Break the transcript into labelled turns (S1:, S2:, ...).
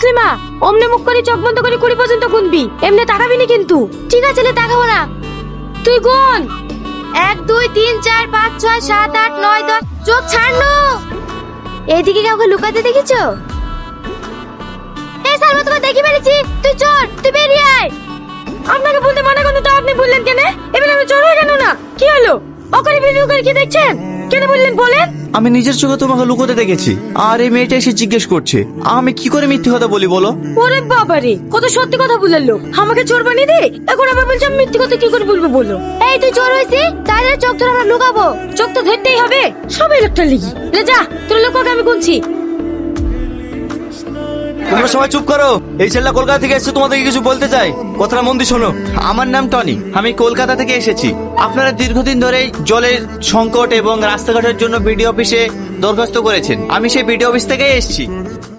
S1: মুসলিমা অমনে মুখ করে চোখ বন্ধ করে কুড়ি পর্যন্ত গুনবি এমনি তাকাবি না কিন্তু
S2: ঠিক আছে না তুই গুন এক দুই তিন চার পাঁচ ছয় সাত আট নয় দশ চোখ ছাড়লো এদিকে কাউকে লুকাতে দেখেছ এই সালমা তোমার দেখি ফেলেছি তুই চোর তুই বেরিয়ে আয়
S1: আপনাকে বলতে মানা করতে তো আপনি বললেন কেন এবার আমি চোর হয়ে কেন না কি হলো ওখানে ভিডিও করে কি দেখছেন কেন বললেন বলেন
S3: আমি নিজের চোখে তোমাকে লুকোতে দেখেছি আর এই মেয়েটা এসে জিজ্ঞেস করছে আমি কি করে মিথ্যে কথা বলি বলো
S1: ওরে বাবারে কত সত্যি কথা বললেন লোক আমাকে চোর বানিয়ে দে এখন আবার বলছে আমি মিথ্যে কথা কি করে বলবো বলো
S2: এই তুই চোর হয়েছি তাই চোখ ধরে আমরা লুকাবো চোখ তো ধরতেই হবে সবাই লোকটা লিখি যা তোর লোক আমি গুনছি
S3: তোমরা সবাই চুপ করো এই ছেলেটা কলকাতা থেকে এসেছে তোমাদেরকে কিছু বলতে চাই কথাটা মন্দির শোনো আমার নাম টনি আমি কলকাতা থেকে এসেছি আপনারা দীর্ঘদিন ধরেই জলের সংকট এবং রাস্তাঘাটের জন্য বিডিও অফিসে দরখাস্ত করেছেন আমি সেই বিডিও অফিস থেকেই এসেছি